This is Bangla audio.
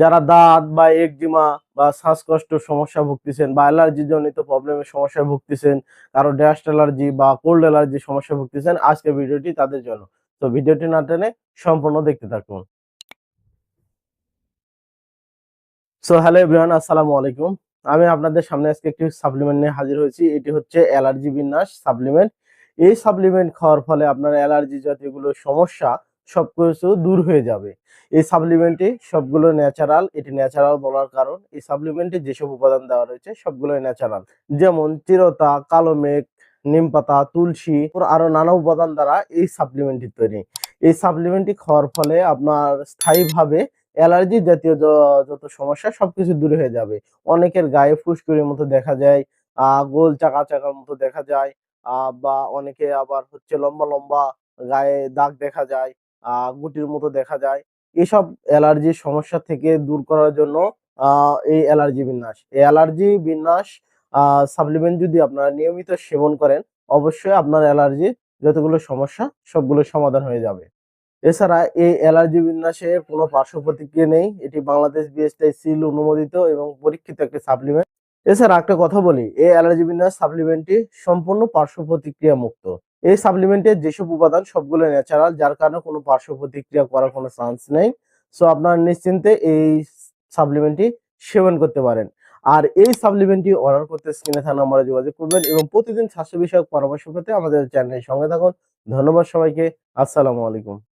যারা দাঁত বা একজিমা বা শ্বাসকষ্ট সমস্যা ভুগতেছেন বা অ্যালার্জি জনিত প্রবলেমের সমস্যায় ভুগতেছেন, কারও ড্যাস্ট অ্যালার্জি বা কোল্ড অ্যালার্জি সমস্যা ভুগতেছেন আজকে ভিডিওটি তাদের জন্য। তো ভিডিওটি না টেনে সম্পূর্ণ দেখতে থাকুন। সো হ্যালো এভরিওয়ান আসসালামু আলাইকুম। আমি আপনাদের সামনে আজকে একটি সাপ্লিমেন্ট নিয়ে হাজির হয়েছি। এটি হচ্ছে অ্যালার্জি বিন্যাস সাপ্লিমেন্ট এই সাপ্লিমেন্ট খাওয়ার ফলে আপনার অ্যালার্জি জাতীয়গুলো সমস্যা সবকিছু দূর হয়ে যাবে। এই সাপ্লিমেন্টে সবগুলো ন্যাচারাল এটি ন্যাচারাল বলার কারণ। এই সাপ্লিমেন্টে যেসব উপাদান দেওয়া রয়েছে সবগুলো ন্যাচারাল যেমন চিরতা, কালো মেঘ, নিম পাতা, তুলসী আরও নানা উপাদান দ্বারা এই সাপ্লিমেন্টটি তৈরি। এই সাপ্লিমেন্টটি খাওয়ার ফলে আপনার স্থায়ীভাবে অ্যালার্জি জাতীয় যত সমস্যা, সবকিছু দূর হয়ে যাবে। অনেকের গায়ে ফুসকুড়ির মতো দেখা যায় গোল চাকা চাকার মতো দেখা যায় বা অনেকে আবার হচ্ছে লম্বা লম্বা গায়ে দাগ দেখা যায়। গুটির মতো দেখা যায়। এসব অ্যালার্জির সমস্যা থেকে দূর করার জন্য এই অ্যালার্জি বিন্যাস। এই অ্যালার্জি বিন্যাস সাপ্লিমেন্ট যদি আপনারা নিয়মিত সেবন করেন, অবশ্যই আপনার অ্যালার্জি যতগুলো সমস্যা, সবগুলো সমাধান হয়ে যাবে। এছাড়া এই অ্যালার্জি বিন্যাসের কোনো পার্শ্ব প্রতিক্রিয়া নেই। এটি বাংলাদেশ বিএসটাই সিল অনুমোদিত এবং পরীক্ষিত একটি সাপ্লিমেন্ট। এছাড়া একটা কথা বলি, এই অ্যালার্জি বিন্যাস সাপ্লিমেন্টটি সম্পূর্ণ পার্শ্ব প্রতিক্রিয়া মুক্ত। এই সাপ্লিমেন্টের যেসব উপাদান সবগুলো ন্যাচারাল যার কারণে কোনো পার্শ্ব প্রতিক্রিয়া করার কোনো চান্স নেই। সো আপনারা নিশ্চিন্তে এই সাপ্লিমেন্টটি সেবন করতে পারেন। আর এই সাপ্লিমেন্টটি অর্ডার করতে স্ক্রিনে থাকা নাম্বারে যোগাযোগ করবেন এবং প্রতিদিন স্বাস্থ্য বিষয়ক পরামর্শ পেতে আমাদের চ্যানেলের সঙ্গে থাকুন। ধন্যবাদ সবাইকে। আসসালামু আলাইকুম।